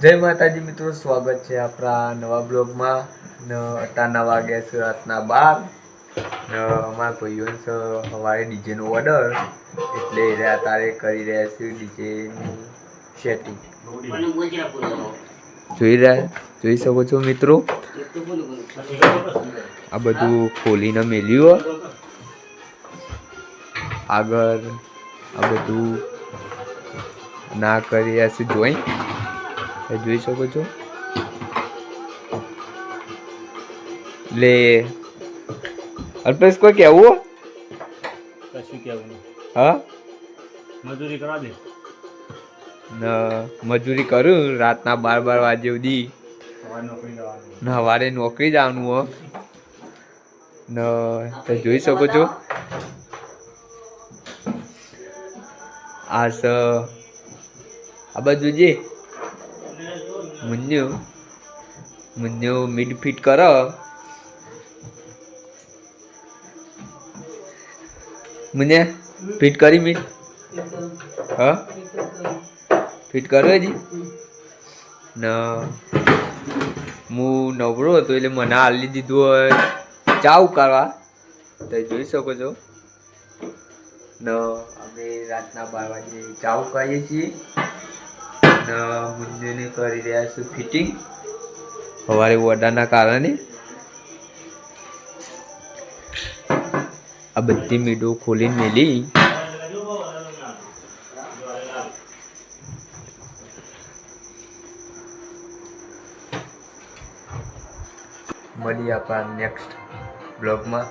જય માતાજી મિત્રો, સ્વાગત છે આપણા નવા બ્લોગમાં. ને અટાના વાગ્યા છે રાતના બાર. ને અમારા ભાઈઓ સવારે ડીજેનો ઓર્ડર એટલે રહ્યા તારે કરી રહ્યા છે ડીજેનું સેટિંગ જોઈ રહ્યા? જોઈ શકો છો મિત્રો? આ બધું ખોલીને મેલ્યું. આગળ આ બધું ના કરી રહ્યા છે જોઈ એ જોઈ શકો છો. લે. અલ્પેશ કોઈ કેવું કશું કેવું હા? મજૂરી કરવા દે. મજૂરી કરું? રાતના બાર બાર વાગે સુધી સવારે નોકરી જવાનું. ને સવારે નોકરી જવાનું હો. ન તો જોઈ શકો છો. આ સ આ બાજુ જે. મુન્યુ મુન્યુ મિડ ફિટ કરો. મુન્યા ફિટ કરી મિડ હા? ફિટ કરો હજી? ન. હું નવરો હતો એટલે મને આલી દીધું હોય. ચા ઉકાળવા તો જોઈ શકો છો. ન, અમે રાતના બાર વાગે ચા ઉકાળીએ છીએ. રહ્યા છું ફિટિંગ. સવારે ઓર્ડરના કારણે. આ બધી મીડો ખોલીને મેલી. મળીએ આપણા નેક્સ્ટ બ્લોગમાં